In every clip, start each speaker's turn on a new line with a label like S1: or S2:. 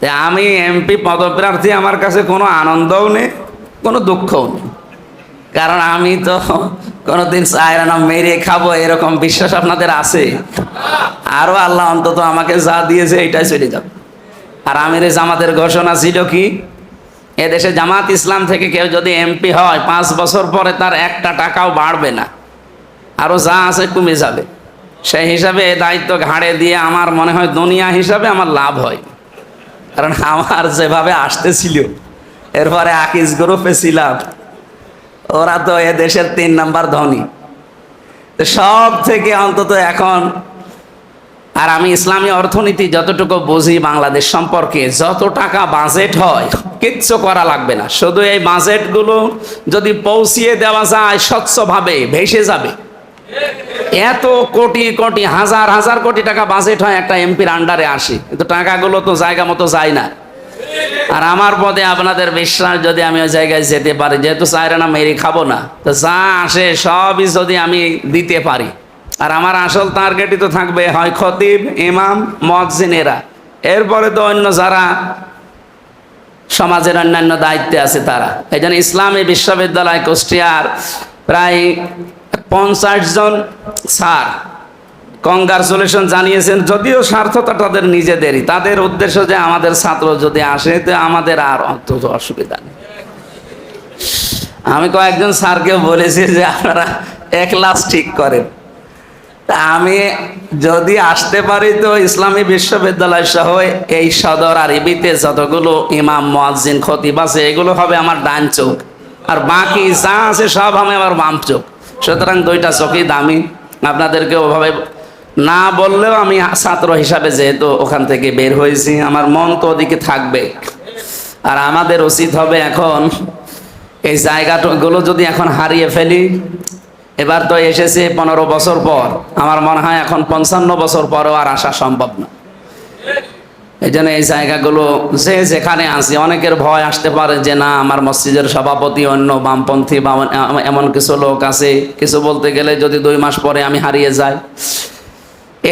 S1: আমি এমপি পদপ্রার্থী, আমার কাছে কোনো আনন্দও নেই, কোনো দুঃখও নেই। কারণ আমি তো কোনোদিন চায়রা না মেরে খাব এরকম বিশ্বাস আপনাদের আছে? আরও আল্লাহ অন্তত আমাকে যা দিয়েছে এটাই চলে যাবে। আর আমির জামাতের ঘোষণা ছিল কি? এদেশে জামাত ইসলাম থেকে কেউ যদি এমপি হয়, পাঁচ বছর পরে তার একটা টাকাও বাড়বে না। আরও যা আছে কমে যাবে। সেই হিসাবে এ দায়িত্ব ঘাড়ে দিয়ে আমার মনে হয় দুনিয়া হিসাবে আমার লাভ হয়। কারণ আমার যেভাবে আসতেছিল, এরপরে আকিস গ্রুপে ছিলাম। ওরা তো এ দেশের তিন নাম্বার ধনী। সব থেকে অন্তত এখন, আর আমি ইসলামী অর্থনীতি যতটুকু বুঝি, বাংলাদেশ সম্পর্কে যত টাকা বাজেট হয়, কিচ্ছু করা লাগবে না। শুধু এই বাজেটগুলো যদি পৌঁছিয়ে দেওয়া যায়, স্বচ্ছভাবে ভেসে যাবে। এত কোটি কোটি, হাজার হাজার কোটি টাকা বাজেট হয় একটা এমপির আন্ডারে আসে। কিন্তু টাকাগুলো তো জায়গা মতো যায় না। আর আমার পদে আপনাদের বিশ্বাস, যদি আমি ওই জায়গায় যেতে পারি, যেহেতু চাইরে না, মেরি খাব না। তো যা আসে, সবই যদি আমি দিতে পারি। আর আমার আসল টার্গেটই তো থাকবে, হয় খতিব, ইমাম মজিনেরা এরপরে তো অন্য যারা সমাজের অন্যান্য দায়িত্বে আছে তারা। এই জন্য ইসলামী বিশ্ববিদ্যালয় কুষ্টিয়ার প্রায় পঞ্চাশ জন স্যার। কংগ্রাচুলেশন জানিয়েছেন, যদিও স্বার্থতা তাদের নিজেদেরই। তাদের উদ্দেশ্য যে আমাদের ছাত্র যদি আসে, তো আমাদের আর অন্তত অসুবিধা নেই। আমি কয়েকজন স্যারকে বলেছি যে আপনারা এক ক্লাস ঠিক করেন। আমি যদি আসতে পারি, তো ইসলামী বিশ্ববিদ্যালয় সহ এই সদর আর ইবিতে যতগুলো ইমাম, মুয়াজ্জিন, খতিব আছে, এগুলো হবে আমার ডান চোখ। আর বাকি যা আছে সব হবে আমার বাম চোখ। সুতরাং দুইটা চোখই দামি। আপনাদেরকে ওভাবে না বললেও আমি ছাত্র হিসাবে যেহেতু ওখান থেকে বের হয়েছি, আমার মন তো ওদিকে থাকবে। আর আমাদের উচিত হবে এখন এই জায়গাগুলো যদি এখন হারিয়ে ফেলি। এবার তো এসেছে পনেরো বছর পর। আমার মনে হয় এখন পঞ্চান্ন বছর পরও আর আসা সম্ভব না। এই জন্য এই জায়গাগুলো যে যেখানে আসি অনেকের ভয় আসতে পারে যে না, আমার মসজিদের সভাপতি অন্য, বামপন্থী বা এমন কিছু লোক আছে। কিছু বলতে গেলে যদি দুই মাস পরে আমি হারিয়ে যাই।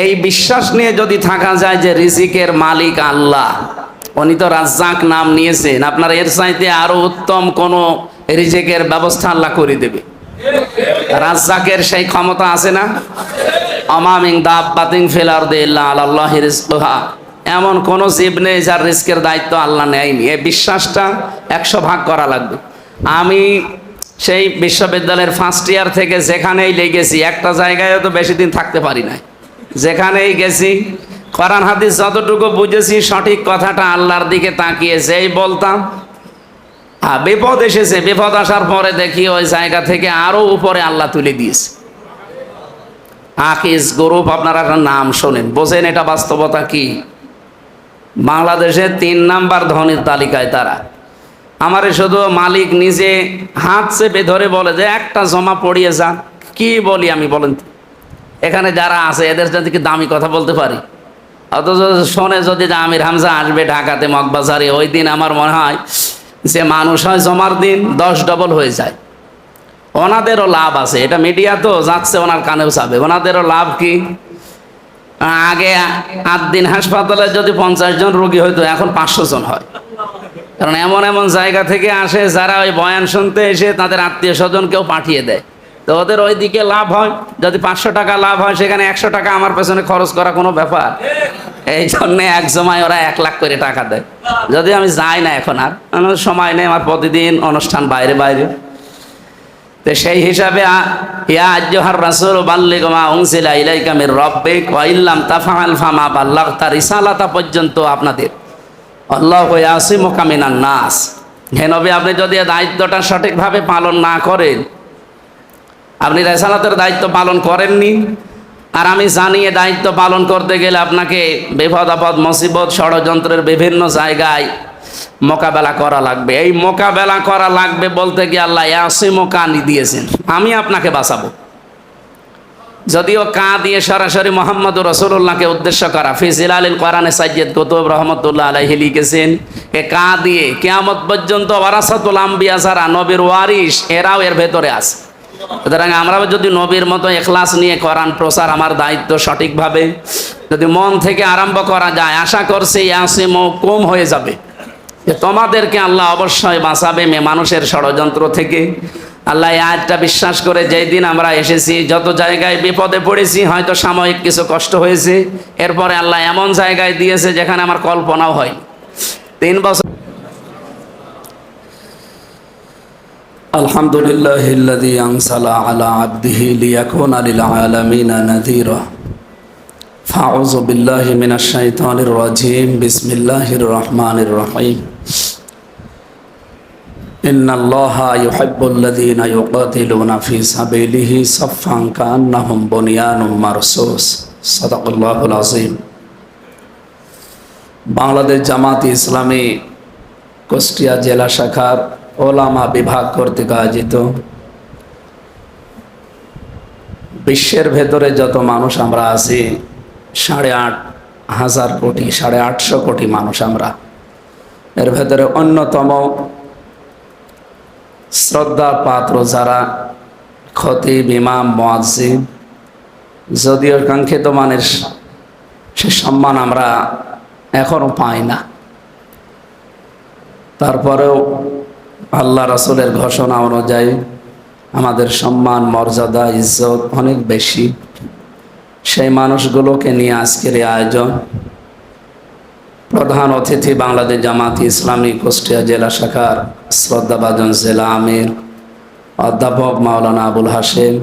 S1: এই বিশ্বাস নিয়ে যদি থাকা যায় যে রিজিকের মালিক আল্লাহ, উনি তো রাজ্জাক নাম নিয়েছেন, আপনার এর চাইতে আরও উত্তম কোনো রিজিকের ব্যবস্থা আল্লাহ করে দেবে। রাজ্জাকের সেই ক্ষমতা আছে না? অমামিং দাব বাতিং ফেলার দে আল্লাহ এমন কোন জীব নেই যার রিস্কের দায়িত্ব আল্লাহ নেয়নি এই বিশ্বাসটা একশো ভাগ করা লাগবে। আমি সেই বিশ্ববিদ্যালয়ের ফার্স্ট ইয়ার থেকে যেখানেই লেগেছি, একটা জায়গায় তো বেশি দিন থাকতে পারি নাই। যেখানেই গেছি, কোরআন হাদিস যতটুকু বুঝেছি, সঠিক কথাটা আল্লাহর দিকে তাকিয়ে যেই বলতাম হ্যাঁ বিপদ এসেছে। বিপদ আসার পরে দেখি ওই জায়গা থেকে আরও উপরে আল্লাহ তুলে দিয়েছে। আকিস গ্রুপ, আপনারা একটা নাম শোনেন। বোঝেন এটা বাস্তবতা কি? বাংলাদেশের তিন নাম্বার ধনির তালিকায় তারা। আমারে শুধু মালিক নিজে হাত চেপে ধরে বলে যে, একটা জমা পড়িয়ে যান কি বলি আমি বলেন এখানে যারা আছে, এদের সাথে কি দামি কথা বলতে পারি? অথচ শোনে, যদি আমির হামজা আসবে ঢাকাতে মগবাজারে, ওই দিন আমার মনে হয় যে, মানুষ হয় জমার দিন দশ ডবল হয়ে যায়। ওনাদেরও লাভ আছে। এটা মিডিয়া তো যাচ্ছে, ওনার কানেও যাবে। ওনাদেরও লাভ কি? আগে আট দিন হাসপাতালে যদি পঞ্চাশ জন রোগী হইতো, এখন পাঁচশো জন হয়। কারণ এমন এমন জায়গা থেকে আসে যারা ওই বয়ান শুনতে এসে তাদের আত্মীয় স্বজন কেউ পাঠিয়ে দেয়। তো ওদের ওই দিকে লাভ হয়। যদি পাঁচশো টাকা লাভ হয়, সেখানে একশো টাকা আমার পেছনে খরচ করা কোনো ব্যাপার। এই জন্য এক সময় ওরা এক লাখ করে টাকা দেয়। যদি আমি যাই না এখন আর। সময় নেই, আমার প্রতিদিন অনুষ্ঠান বাইরে বাইরে। তো সেই হিসাবে ফামা বাল্লাগতা পর্যন্ত আপনাদের। মিনান নাস। আপনি যদি দায়িত্বটা সঠিকভাবে পালন না করেন, আপনি রেসালাতের দায়িত্ব পালন করেননি, আর আমি জানি দায়িত্ব পালন করতে গেলে আপনাকে বিপদ আপদ, মুসিবত, ষড়যন্ত্রের বিভিন্ন জায়গায় মোকাবেলা করা লাগবে। এই মোকাবেলা করা লাগবে বলতে গিয়ে আল্লাহ ইয়াসিমো কানি দিয়েছেন। আমি আপনাকে বাঁচাবো। যদিও কা দিয়ে সরাসরি মোহাম্মদ রসুল্লাহকে উদ্দেশ্য করা ফিজিল আলীল কোরআনে সাইয়দ কুতুব রহমতুল্লাহ আলাইহি লিখেছেন, এ কা দিয়ে কেয়ামত পর্যন্ত ওয়ারাসাতুল আম্বিয়া যারা নবীর ওয়ারিস এরাও এর ভেতরে আছে। সুতরাং আমরাও যদি নবীর মতো এখলাস নিয়ে কোরআন প্রচার আমার দায়িত্ব সঠিকভাবে, যদি মন থেকে আরম্ভ করা যায়, আশা করছি আসিম কম হয়ে যাবে। যে তোমাদেরকে আল্লাহ অবশ্যই বাঁচাবে মে মানুষের ষড়যন্ত্র থেকে আল্লাহ এই আয়াতটা বিশ্বাস করে যেই দিন আমরা এসেছি যত জায়গায় বিপদে পড়েছি হয়তো সাময়িক কিছু কষ্ট হয়েছে এরপরে আল্লাহ এমন জায়গায় দিয়েছে যেখানে আমার কল্পনাও হয় তিন বছর الحمد لله الذي أنزل على عبده ليكون للعالمين نذيرا فأعوذ بالله من الشيطان الرجيم بسم الله الرحمن الرحيم إن الله يحب الذين يقاتلون في سبيله صفا كأنهم بنيان مرصوص صدق الله العظيم বাংলাদেশ জামাত ইসলামী কুষ্টিয়া জেলা শাখার ওলামা বিভাগ কর্তৃক আয়োজিত বিশ্বের ভেতরে যত মানুষ আমরা আছি সাড়ে আট হাজার কোটি সাড়ে আটশো কোটি মানুষ আমরা এর ভেতরে অন্যতম শ্রদ্ধার পাত্র যারা খতিব, ইমাম, মোয়াজ্জিন। যদিও কাঙ্ক্ষিত মানের সে সম্মান আমরা এখনও পাই না। তারপরেও আল্লাহ রাসুলের ঘোষণা অনুযায়ী আমাদের সম্মান, মর্যাদা, ইজ্জত অনেক বেশি। সেই মানুষগুলোকে নিয়ে আজকের আয়োজন প্রধান অতিথি বাংলাদেশ জামাত ইসলামী কুষ্টিয়া জেলা শাখার শ্রদ্ধাভাজন জেলা আমির অধ্যাপক মাওলানা আবুল হাসেম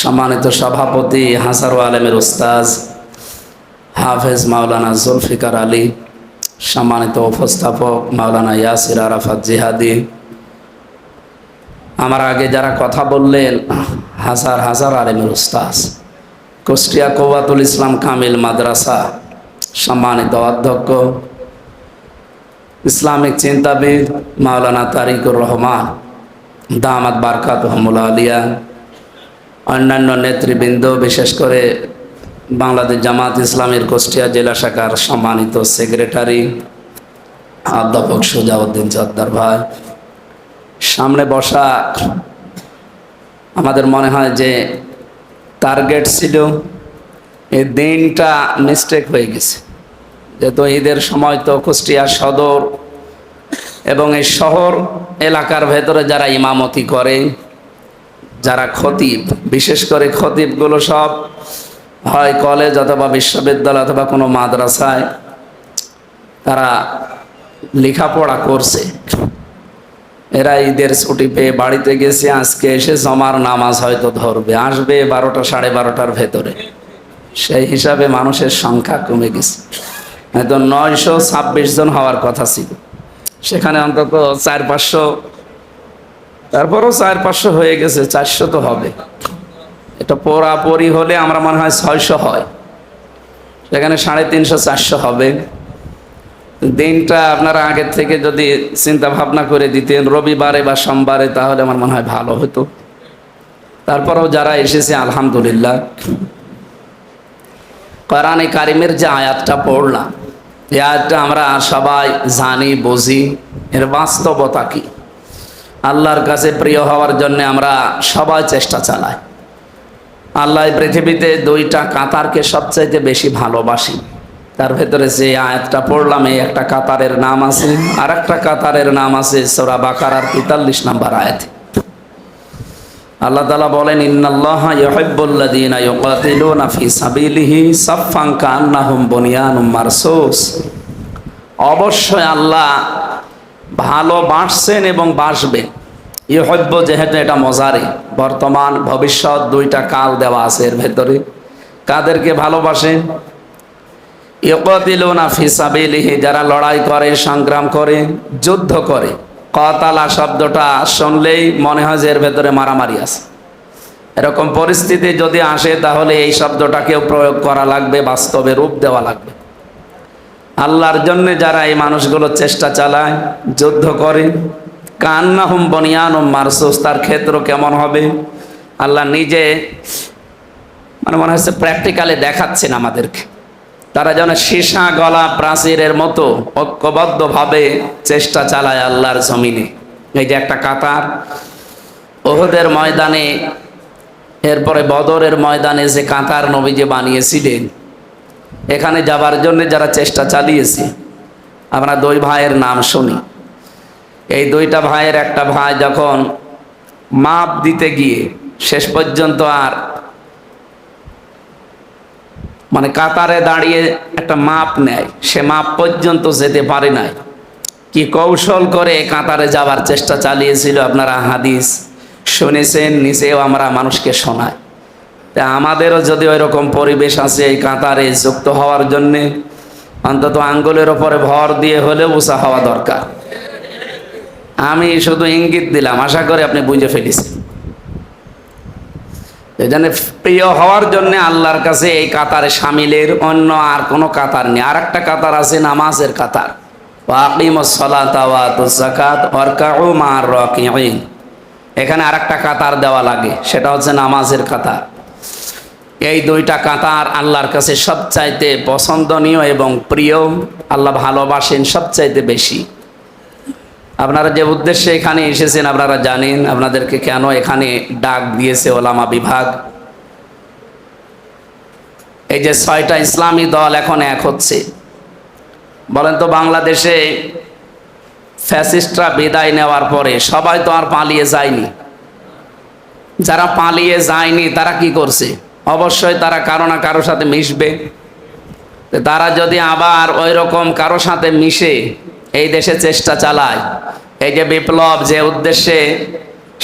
S1: সম্মানিত সভাপতি হাসারু আলমের উস্তাজ হাফেজ মাওলানা জুলফিকার আলী, সম্মানিত উপস্থাপক মাওলানা ইয়াসির আরাফাত জিহাদি। আমার আগে যারা কথা বললেন, হাজার হাজার আলেমের উস্তাজ কুষ্টিয়া কৌয়াতুল ইসলাম কামিল মাদ্রাসা সম্মানিত অধ্যক্ষ, ইসলামিক চিন্তাবিদ মাওলানা তারিকুর রহমান, দামাত বারকাত হমুল্লা আলিয়া, অন্যান্য নেতৃবৃন্দ, বিশেষ করে বাংলাদেশ জামাত ইসলামের কুষ্টিয়া জেলা শাখার সম্মানিত সেক্রেটারি, অধ্যাপক সুজাউদ্দিন জদ্দার ভাই। সামনে বসা আমাদের মনে হয় যে টার্গেট ছিল এই দিনটা মিস্টেক হয়ে গেছে। যেহেতু ঈদের সময় তো কুষ্টিয়া সদর এবং এই শহর এলাকার ভেতরে যারা ইমামতি করে, যারা খতিব, বিশেষ করে খতিবগুলো সব হয় কলেজ অথবা বিশ্ববিদ্যালয় অথবা কোনো মাদ্রাসায়, তারা লেখাপড়া করছে। এরা ঈদের ছুটি পেয়ে বাড়িতে গেছে, আজকে এসে জমার নামাজ হয়তো ধরবে, আসবে বারোটা, সাড়ে বারোটার ভেতরে। সেই হিসাবে মানুষের সংখ্যা কমে গেছে। হয়তো নয়শো ছাব্বিশ জন হওয়ার কথা ছিল। সেখানে অন্তত চার পাঁচশো, তারপরও চার পাঁচশো হয়ে গেছে, চারশো তো হবে। এটা পোড়াপড়ি হলে আমরা মনে হয় ছয়শো হয়। সেখানে সাড়ে তিনশো, চারশো হবে। দিনটা আপনারা আগের থেকে যদি চিন্তা ভাবনা করে দিতেন, রবিবারে বা সোমবারে তাহলে আমার মনে হয় ভালো হতো। তারপরেও যারা এসেছে, আলহামদুলিল্লাহ। কোরআনে কারিমের যে আয়াতটা পড়লাম, এই আয়াতটা আমরা সবাই জানি, বুঝি। এর বাস্তবতা কি? আল্লাহর কাছে প্রিয় হওয়ার জন্য আমরা সবাই চেষ্টা চালাই। আল্লাহ পৃথিবীতে দুইটা কাতারকে সবচাইতে বেশি ভালোবাসি। তার ভেতরে যে আয়াতটা পড়লাম, এই একটা কাতারের নাম আছে আর একটা কাতারের নাম আছে সোরা বাকারার তেতাল্লিশ নাম্বার আয়াত। আল্লাহ তালা বলেন অবশ্যই আল্লাহ ভালোবাসছেন এবং বাসবেন ইহব্য যেহেতু এটা মজারে বর্তমান, ভবিষ্যৎ দুইটা কাল দেওয়া আছে এর ভেতরে। কাদেরকে ভালোবাসেন? ইকতিলুনা ফি সাবিলিহি, যারা লড়াই করে, সংগ্রাম করে, যুদ্ধ করে। কতালা শব্দটা শুনলেই মনে হয় যে এর ভেতরে মারামারি আছে। এরকম পরিস্থিতি যদি আসে, তাহলে এই শব্দটাকেও প্রয়োগ করা লাগবে, বাস্তবে রূপ দেওয়া লাগবে। আল্লাহর জন্য যারা এই মানুষগুলো চেষ্টা চালায়, যুদ্ধ করে কান্না হুম বনিয়ান ও মারসুস, তার ক্ষেত্র কেমন হবে? আল্লাহ নিজে মানে মনে হচ্ছে প্র্যাকটিক্যালি দেখাচ্ছেন আমাদেরকে। তারা যেন সীসা গলা প্রাচীরের মতো ঐক্যবদ্ধভাবে চেষ্টা চালায় আল্লাহর জমিনে। এই যে একটা কাতার, ওহদের ময়দানে, এরপরে বদরের ময়দানে যে কাতার নবী যে বানিয়েছিলেন, এখানে যাবার জন্য যারা চেষ্টা চালিয়েছে, আমরা দুই ভাইয়ের নাম শুনি। এই দুইটা ভাইয়ের একটা ভাই যখন মাপ দিতে গিয়ে শেষ পর্যন্ত আর মানে কাতারে দাঁড়িয়ে একটা মাপ নেয়। সে মাপ পর্যন্ত যেতে পারে নাই। কি কৌশল করে কাতারে যাবার চেষ্টা চালিয়েছিল আপনারা হাদিস শুনেছেন নিচেও আমরা মানুষকে শোনাই। তা আমাদেরও যদি ওই রকম পরিবেশ আছে এই কাতারে যুক্ত হওয়ার জন্যে, অন্তত আঙ্গুলের ওপরে ভর দিয়ে হলেও উষা হওয়া দরকার। আমি শুধু ইঙ্গিত দিলাম, আশা করি আপনি বুঝে ফেলেছেন। এখানে প্রিয় হওয়ার জন্য আল্লাহর কাছে এই কাতারে সামিলের অন্য আর কোনো কাতার নেই। আর একটা কাতার আছে নামাজের কাতার। এখানে আর একটা কাতার দেওয়া লাগে, সেটা হচ্ছে নামাজের কাতার। এই দুইটা কাতার আল্লাহর কাছে সবচাইতে পছন্দনীয় এবং প্রিয়, আল্লাহ ভালোবাসেন সবচাইতে বেশি। আপনারা যে উদ্দেশ্যে এখানে এসেছেন, আপনারা জানেন আপনাদেরকে কেন এখানে ডাক দিয়েছে ওলামা বিভাগ। এই যে ছয়টা ইসলামী দল এখন এক হচ্ছে। বলেন তো বাংলাদেশে ফ্যাসিস্টরা বিদায় নেওয়ার পরে সবাই তো আর পালিয়ে যায়নি। যারা পালিয়ে যায়নি, তারা কি করছে? অবশ্যই তারা কারও না কারোর সাথে মিশবে। তারা যদি আবার ওই রকম কারও সাথে মিশে এই দেশে চেষ্টা চালায়। এই যে বিপ্লব যে উদ্দেশ্যে,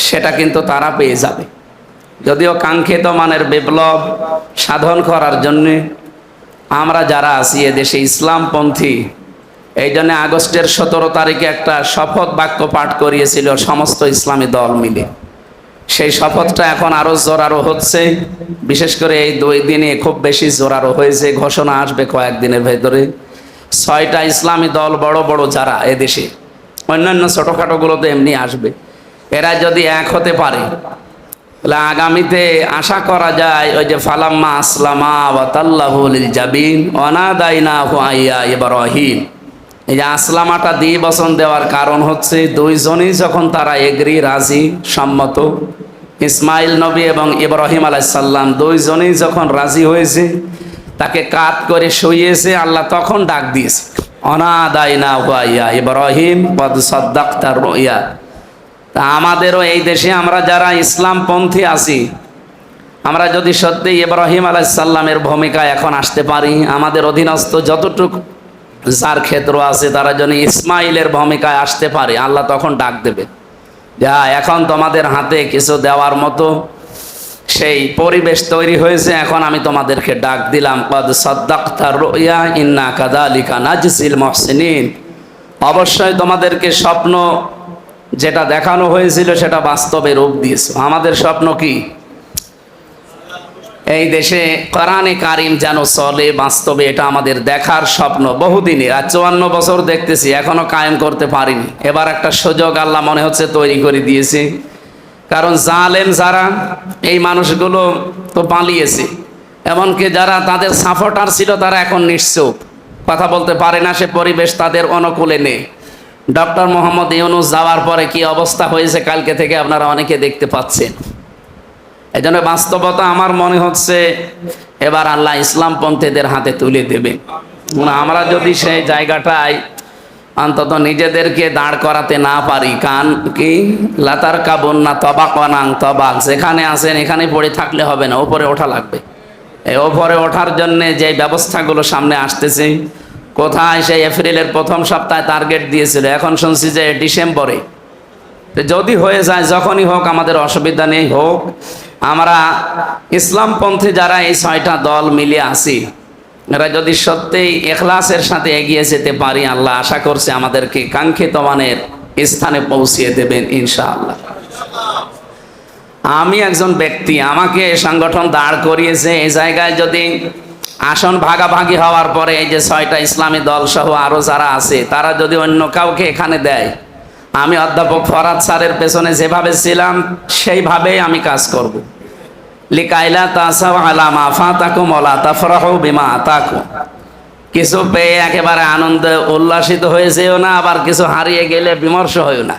S1: সেটা কিন্তু তারা পেয়ে যাবে। যদিও কাঙ্ক্ষিত মানের বিপ্লব সাধন করার জন্যে আমরা যারা আছি এদেশে ইসলামপন্থী, এই জন্য আগস্টের সতেরো তারিখে একটা শপথ বাক্য পাঠ করিয়েছিল সমস্ত ইসলামী দল মিলে। সেই শপথটা এখন আরও জোরারো হচ্ছে। বিশেষ করে এই দুই দিনে খুব বেশি জোরারো হয়েছে, ঘোষণা আসবে কয়েকদিনের ভেতরে। ছয়টা ইসলামী দল বড় বড় যারা এদেশে, অন্যান্য ছোটোখাটোগুলোতে এমনি আসবে। এরা যদি এক হতে পারে, তাহলে আগামীতে আশা করা যায়, ওই যে ফালাম্মা আসলামা ওয়াতাল্লাহুল জাবিন অনাদাইনা হুয়াইয়া ইব্রাহিম। এই যে আসলামাটা দিয়ে বসন দেওয়ার কারণ হচ্ছে, দুইজনই যখন তারা এগ্রি, রাজি, সম্মত, ইসমাইল নবী এবং ইব্রাহিম আলাইসাল্লাম দুইজনেই যখন রাজি হয়েছে তাকে কাত করে শুইয়েছে, আল্লাহ তখন ডাক দিয়েছে তা আমাদেরও এই দেশে আমরা যারা ইসলামপন্থী আছি, আমরা যদি সত্যি ইব্রাহিম আলাইসাল্লামের ভূমিকা এখন আসতে পারি, আমাদের অধীনস্থ যতটুকু যার ক্ষেত্র আছে, তারা যেন ইসমাইলের ভূমিকায় আসতে পারে, আল্লাহ তখন ডাক দেবে। যা, এখন তোমাদের হাতে কিছু দেওয়ার মতো সেই পরিবেশ তৈরি হয়েছে, এখন আমি তোমাদেরকে ডাক দিলাম, কদ সদ্দাক্তার ইন্না কাদালিকা নাজসিল মহসিনিন। অবশ্যই তোমাদেরকে স্বপ্ন যেটা দেখানো হয়েছিল সেটা বাস্তবে রূপ দিয়েছে। আমাদের স্বপ্ন কি? এই দেশে কোরআনে কারিম যেন চলে, বাস্তবে এটা আমাদের দেখার স্বপ্ন। বহুদিনের আর চুয়ান্ন বছর দেখতেছি, এখনও কায়েম করতে পারিনি। এবার একটা সুযোগ আল্লাহ মনে হচ্ছে তৈরি করে দিয়েছে। কারণ জালেম যারা, এই মানুষগুলো তো পালিয়েছে। এমনকি যারা তাদের সাপোর্টার ছিল, তারা এখন নিশ্চুপ। কথা বলতে পারে না সে পরিবেশ তাদের অনুকূলে নেই। ডক্টর মোহাম্মদ ইউনুস যাওয়ার পরে কি অবস্থা হয়েছে কালকে থেকে আপনারা অনেকে দেখতে পাচ্ছেন। এই জন্য বাস্তবতা আমার মনে হচ্ছে, এবার আল্লাহ ইসলামপন্থীদের হাতে তুলে দেবে। আমরা যদি সেই জায়গাটায় অন্তত নিজেদেরকে দাঁড় করাতে না পারি। কান কি? লাতার কাবন না তবাক। অনাং তবাক যেখানে আসেন এখানে পড়ে থাকলে হবে না, ওপরে ওঠা লাগবে। এই ওপরে ওঠার জন্য যে ব্যবস্থাগুলো সামনে আসতেছে, কোথায় সেই এপ্রিলের প্রথম সপ্তাহে টার্গেট দিয়েছিল, এখন শুনছি যে ডিসেম্বরে। যদি হয়ে যায়, যখনই হোক, আমাদের অসুবিধা নেই, হোক। আমরা ইসলামপন্থী যারা এই ছয়টা দল মিলে আসি এরা যদি সত্যিই এখলাসের সাথে এগিয়ে যেতে পারি, আল্লাহ আশা করছে আমাদেরকে কাঙ্ক্ষিত মানের স্থানে পৌঁছিয়ে দেবেন ইনশাআল্লাহ। আমি একজন ব্যক্তি, আমাকে সংগঠন দাঁড় করিয়েছে। এই জায়গায় যদি আসন ভাগাভাগি হওয়ার পরে এই যে ছয়টা ইসলামী দল সহ আরও যারা আছে, তারা যদি অন্য কাউকে এখানে দেয়, আমি অধ্যাপক ফরাদ স্যারের পেছনে যেভাবে ছিলাম, সেইভাবেই আমি কাজ করব। লিকাইলা তাসাও আলা মাফা তাকু মলা তাফরাহ বিমা তাকু কিছু পেয়ে একেবারে আনন্দে উল্লাসিত হয়েছেও না, আবার কিছু হারিয়ে গেলে বিমর্ষ হয়েও না।